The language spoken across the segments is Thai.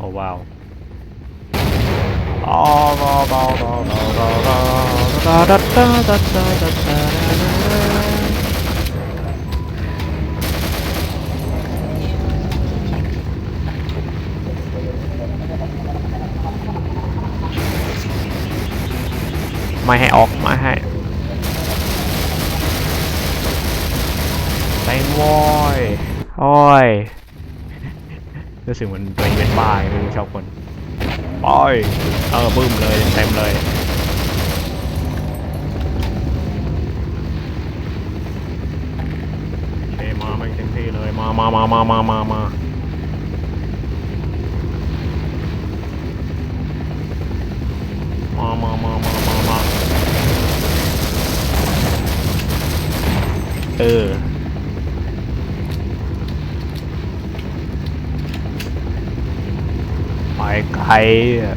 Oh wow. Mày hãy ọt, mày hãy Đánh voi Ôi รู้สึกเหมือนตัวเองเป็นบ้าไม่รู้ชอบคนป้อยเออบึ้มเลยเต็มเลยเคมาไม่เต็มที่เลยมามามามามามามาเออ ไปไกลอะ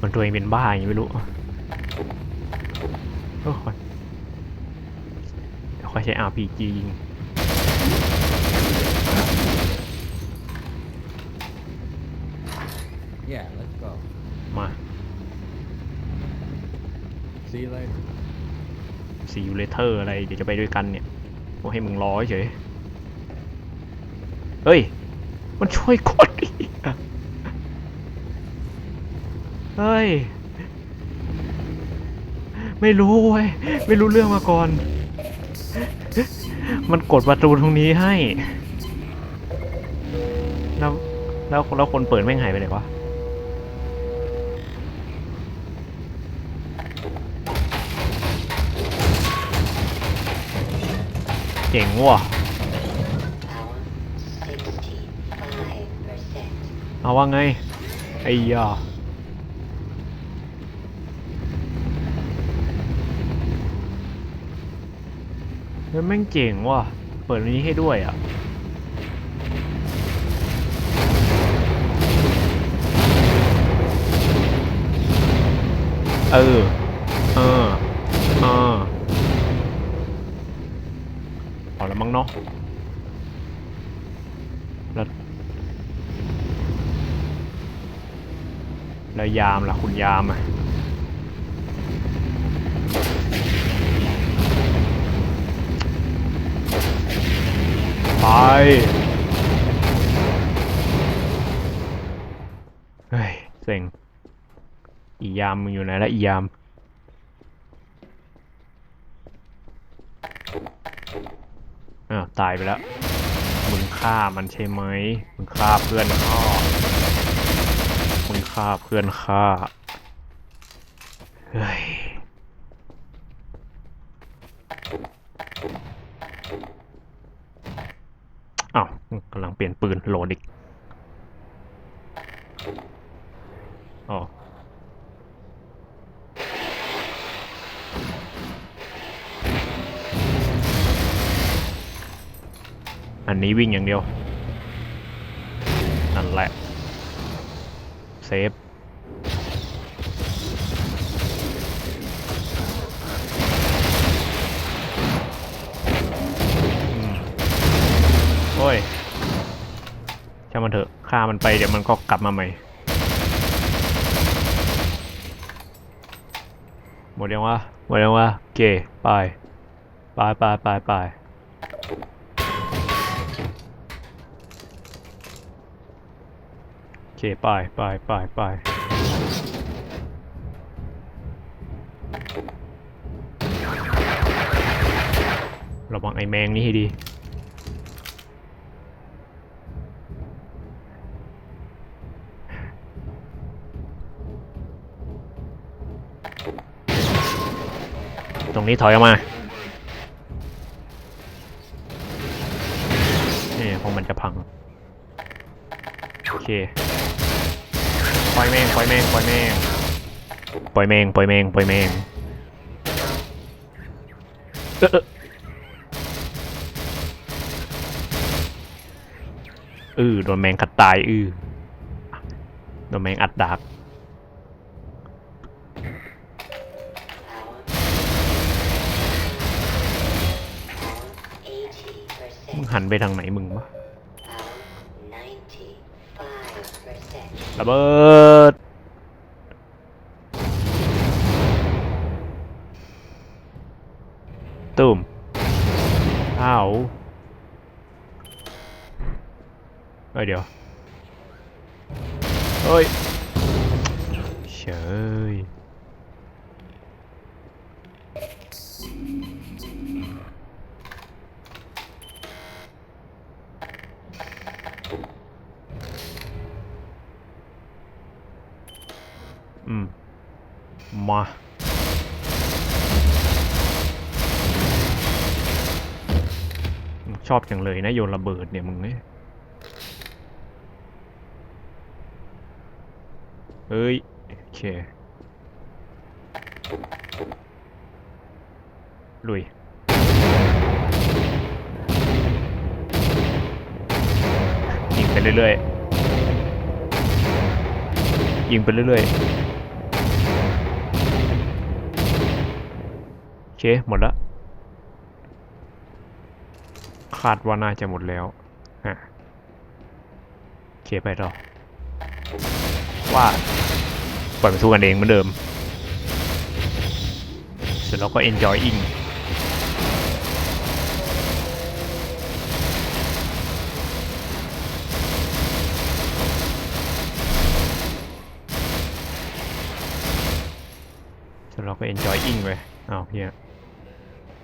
มันตัวเองเป็นบ้าอย่างนี้ไม่รู้โอ้ยเดี๋ยวค่อยใช้ RPG ยิง Yeah, let's go. มา See you later. ซีอูเลเทอร์อะไรเดี๋ยวจะไปด้วยกันเนี่ยว่าให้มึงรอเฉยเฮ้ย มันช่วยกดอีกเฮ้ย ไม่รู้เว้ย ไม่รู้เรื่องมาก่อน มันกดประตูตรงนี้ให้ แล้ว แล้วแล้วคนเปิดแม่งหายไปไหนวะ เจ๋งว่ะ เอาว่าไง ไอ้ยาเฮ้ยแม่งเจ๋งว่ะ เปิดอันนี้ให้ด้วยอะเออ เออ เออ แล้วมั้งเนาะแล้วแล้วยามล่ะคุณยามอะไปเฮ้ยเซ็งอียามมึงอยู่ไหนละอียาม อ้าวตายไปแล้ว มึงฆ่ามันใช่ไหมมึงฆ่าเพื่อนข้ามึงฆ่าเพื่อนข้าเฮ้ยอ้าวกำลังเปลี่ยนปืนโหลดอีก นี้วิ่งอย่างเดียว นั่นแหละ เซฟโอ้ยช่างมันเถอะฆ่ามันไปเดี๋ยวมันก็กลับมาใหม่หมดยังวะหมดยังวะโอเคไปไปไปไปไป โอเค ไปไปไปไประวังไอ้แมงนี่ให้ดีตรงนี้ถอยออกมาเนี่ยคงมันจะพัง โอเค อยเมงปล่อยเมงปล่อยเมงปล่อยเมงปล่อยเมงอือโดนแมงขัดตายอือโดนแมงอัดดักมึงหันไปทางไหนมึงวะระเบิด ตุ่มอ้าวเชอบจังเลยนะโยนระเบิดเนี่ยมึงเนี่ยเอ้ยโอเคลุยยิงไปเรื่อยๆยิงไปเรื่อยๆโอเคหมดละ คาดว่าน่าจะหมดแล้วฮะโอเคไปต่อว่าปล่อยมันสู้กันเองเหมือนเดิม เสร็จแล้วก็ enjoying เสร็จแล้วก็ enjoying ไปอ้าวเฮีย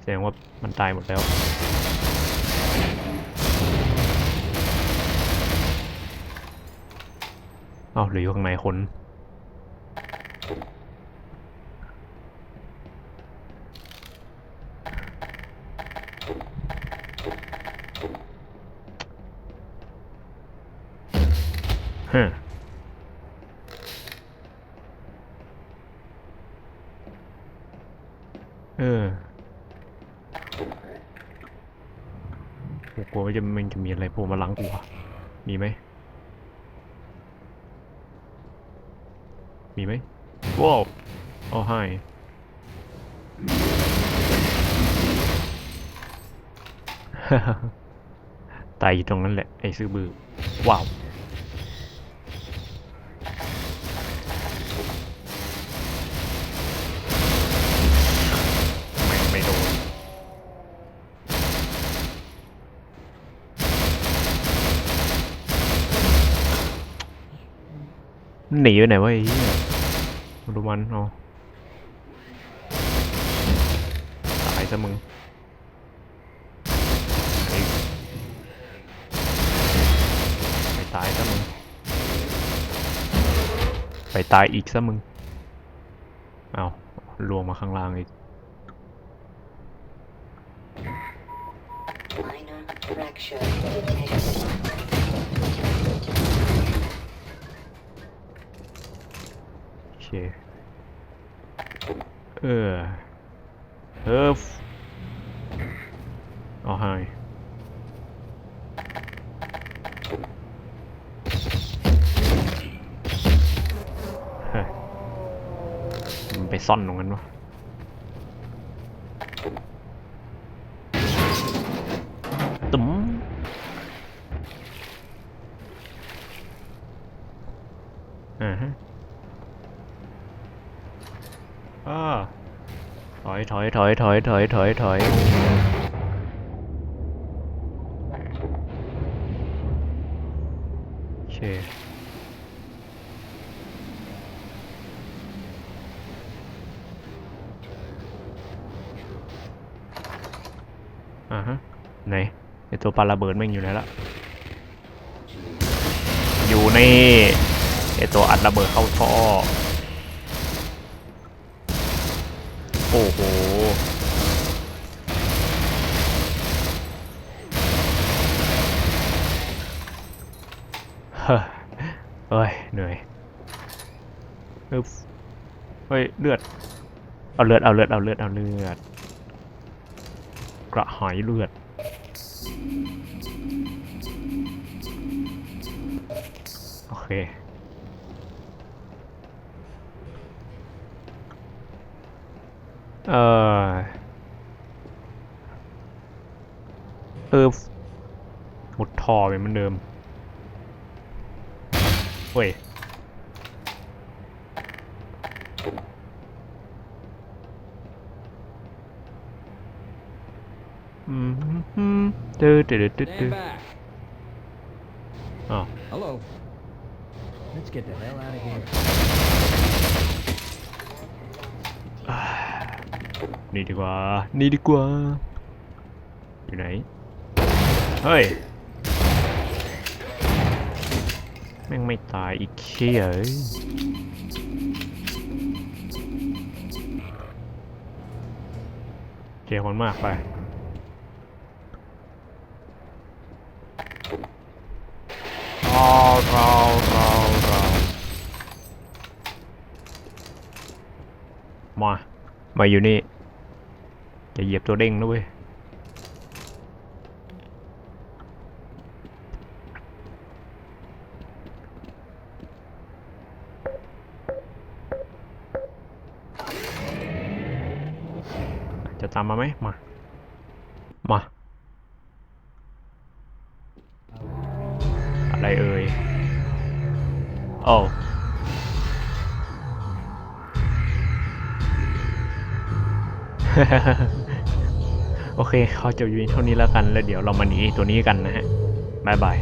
แสดงว่ามันตายหมดแล้ว อ้าวหรืออยู่ข้างในคนฮะเออกูกลัวว่าจะมันจะมีอะไรโผล่มาหลังกูอะมีไหม มีไหมว้าวโอ้ไฮตายอยู่ตรงนั้นแหละ ไอ้ซื้อบือว้าว ไม่ไม่โดน หนีไปไหนวะไอ้เหี้ยดูมันเอาตายซะมึงไอ้ไปตายซะมึง ไปตายอีกซะมึง เอาลวงมาข้างล่างอีก เค เออเออเอาให้เฮ้ยมันไปซ่อนตรงนั้นวะตุ้มอ่าฮะ อ่าถอย ถอยถอยถอยถอยถอยโอเคอ่าฮะ ไหนไอตัวปลาระเบิดแม่งอยู่ไหนละอยู่ในไอตัวอัดระเบิดเข้าท่อ โอ้โห เฮ้ย เอ้ยเหนื่อยอึ๊บเฮ้ยเลือด เอาเลือด เอาเลือด เอาเลือด เอาเลือด กระหายเลือด โอเค เออเออหมดท่อไปเหมือนเดิม เฮ้ยอืมอืมตื้อตื้อตื้อตื้อ Stand back. อ้าว Hello. Let's get the hell out of here. นี่ดีกว่านี่ดีกว่าอยู่ไหน เฮ้ย แม่งไม่ตายอีกเชี่ยเอ้ยเจียคนมากไป เราเราเราเรามา มาอยู่นี่อย่าเหยียบตัวเด้งนะเว้ย จะตาม มาไหมมา มา อะไรเอ่ยโอ้โอเคเขาจะอยู่เท่านี้แล้วกัน แล้วเดี๋ยวเรามาหนีตัวนี้กันนะฮะ บ๊ายบาย